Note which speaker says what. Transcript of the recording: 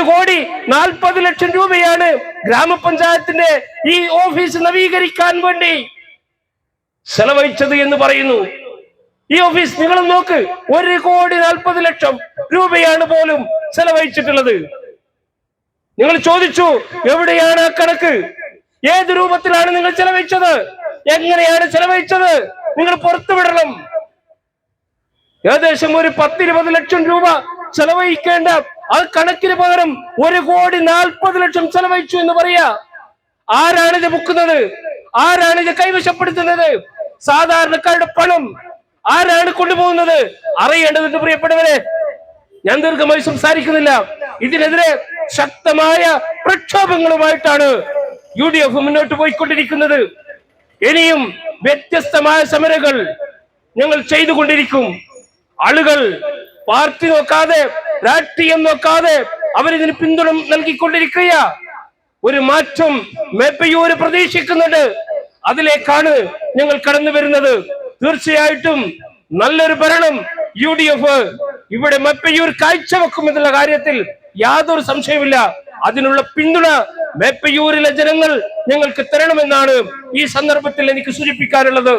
Speaker 1: ഒരു കോടി നാൽപ്പത് ലക്ഷം രൂപയാണ് ഗ്രാമപഞ്ചായത്തിന്റെ ഈ ഓഫീസ് നവീകരിക്കാൻ വേണ്ടി ചെലവഴിച്ചത് എന്ന് പറയുന്നു. ഈ ഓഫീസ് നിങ്ങൾ നോക്ക് ഒരു കോടി നാൽപ്പത് ലക്ഷം രൂപയാണ് പോലും ചെലവഴിച്ചിട്ടുള്ളത്. നിങ്ങൾ ചോദിച്ചു എവിടെയാണ് ആ കണക്ക്? ഏത് രൂപത്തിലാണ് നിങ്ങൾ ചെലവഴിച്ചത്? എങ്ങനെയാണ് ചെലവഴിച്ചത്? നിങ്ങൾ പുറത്തുവിടണം. ഏകദേശം ഒരു പത്തിരുപത് ലക്ഷം രൂപ ചെലവഴിക്കേണ്ട ആ കണക്കിന് പകരം ഒരു കോടി നാൽപ്പത് ലക്ഷം ചെലവഴിച്ചു എന്ന് പറയാ. ആരാണ് ഇത് മുക്കുന്നത്? ആരാണ് ഇത് കൈവശപ്പെടുത്തുന്നത്? സാധാരണക്കാരുടെ പണം ആരാണ് കൊണ്ടുപോകുന്നത്? അറിയേണ്ടതുണ്ട് പ്രിയപ്പെട്ടവരെ. ഞാൻ ദീർഘമായി സംസാരിക്കുന്നില്ല. ഇതിനെതിരെ ശക്തമായ പ്രക്ഷോഭങ്ങളുമായിട്ടാണ് യു ഡി എഫ് മുന്നോട്ട് പോയിക്കൊണ്ടിരിക്കുന്നത്. ഇനിയും വ്യത്യസ്തമായ സമരങ്ങൾ ഞങ്ങൾ ചെയ്തുകൊണ്ടിരിക്കും. ആളുകൾ പാർട്ടി നോക്കാതെ രാഷ്ട്രീയം നോക്കാതെ അവരിതിന് പിന്തുണ നൽകിക്കൊണ്ടിരിക്കുക ഒരു മാറ്റം മേപ്പയൂര് പ്രതീക്ഷിക്കുന്നുണ്ട്. അതിലേക്കാണ് ഞങ്ങൾ കടന്നു വരുന്നത്. തീർച്ചയായിട്ടും നല്ലൊരു ഭരണം യു ഡി എഫ് ഇവിടെ മെപ്പയൂർ കാഴ്ചവെക്കുമെന്നുള്ള കാര്യത്തിൽ യാതൊരു സംശയമില്ല അതിനുള്ള പിന്തുണ മേപ്പയൂരിലെ ജനങ്ങൾ ഞങ്ങൾക്ക് തരണമെന്നാണ് ഈ സന്ദർഭത്തിൽ എനിക്ക് സൂചിപ്പിക്കാനുള്ളത്.